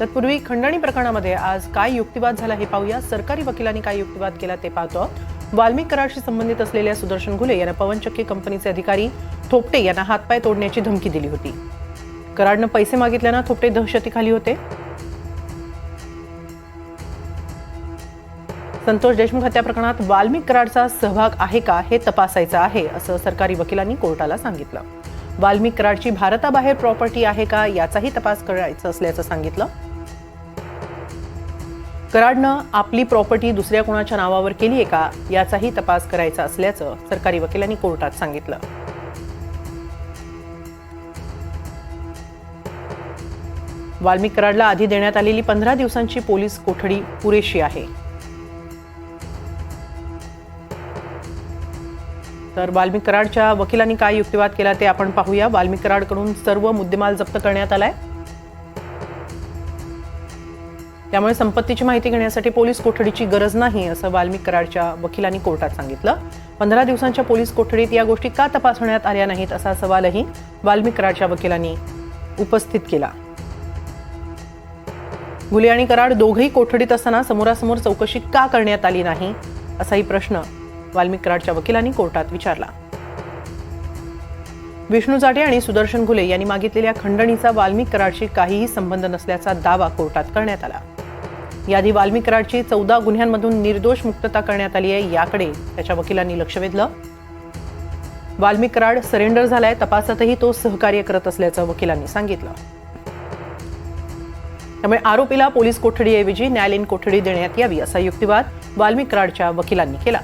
तत्पूर्वी खंडणी प्रकरणामध्ये आज काय युक्तिवाद झाला हे पाहूया. सरकारी वकिलांनी काय युक्तिवाद केला ते पाहतो. वाल्मिक करारशी संबंधित असलेल्या सुदर्शन घुले यांना पवनचक्की कंपनीचे अधिकारी थोपटे यांना हातपाय तोडण्याची धमकी दिली होती. कराडनं पैसे मागितल्यानं थोपटे दहशतीखाली होते. संतोष देशमुख हत्या प्रकरणात वाल्मिक कराडचा सहभाग आहे का हे तपासायचं आहे असं सरकारी वकिलांनी कोर्टाला सांगितलं. वाल्मिक कराडची भारताबाहेर प्रॉपर्टी आहे का याचाही तपास करायचा असल्याचं सांगितलं. कराडनं आपली प्रॉपर्टी दुसऱ्या कोणाच्या नावावर केली आहे का याचाही तपास करायचा असल्याचं सरकारी वकिलांनी कोर्टात सांगितलं. वाल्मिक कराडला आधी देण्यात आलेली पंधरा दिवसांची पोलीस कोठडी पुरेशी आहे. तर वाल्मिक कराडच्या वकिलांनी काय युक्तिवाद केला ते आपण पाहूया. वाल्मिक कराडकडून सर्व मुद्देमाल जप्त करण्यात आलाय. त्यामुळे संपत्तीची माहिती घेण्यासाठी पोलीस कोठडीची गरज नाही असं वाल्मिक कराडच्या वकिलांनी कोर्टात सांगितलं. पंधरा दिवसांच्या पोलीस कोठडीत या गोष्टी का तपासण्यात आल्या नाहीत असा सवालही वाल्मिक कराडच्या वकिलांनी उपस्थित केला. गुले आणि कराड दोघेही कोठडीत असताना समोरासमोर चौकशी का करण्यात आली नाही असाही प्रश्न वाल्मिक कराडच्या वकिलांनी कोर्टात विचारला. विष्णू जाटे आणि सुदर्शन घुले यांनी मागितलेल्या खंडणीचा वाल्मिक कराडशी काहीही संबंध नसल्याचा दावा कोर्टात करण्यात आला. याआधी वाल्मिकराडची चौदा गुन्ह्यांमधून निर्दोष मुक्तता करण्यात आली आहे याकडे त्याच्या वकिलांनी लक्ष वेधलं. वाल्मिक कराड सरेंडर झालाय तपासातही तो सहकार्य करत असल्याचं वकिलांनी सांगितलं. त्यामुळे आरोपीला पोलीस कोठडीऐवजी न्यायालयीन कोठडी देण्यात यावी असा युक्तिवाद वाल्मिक कराडच्या वकिलांनी केला.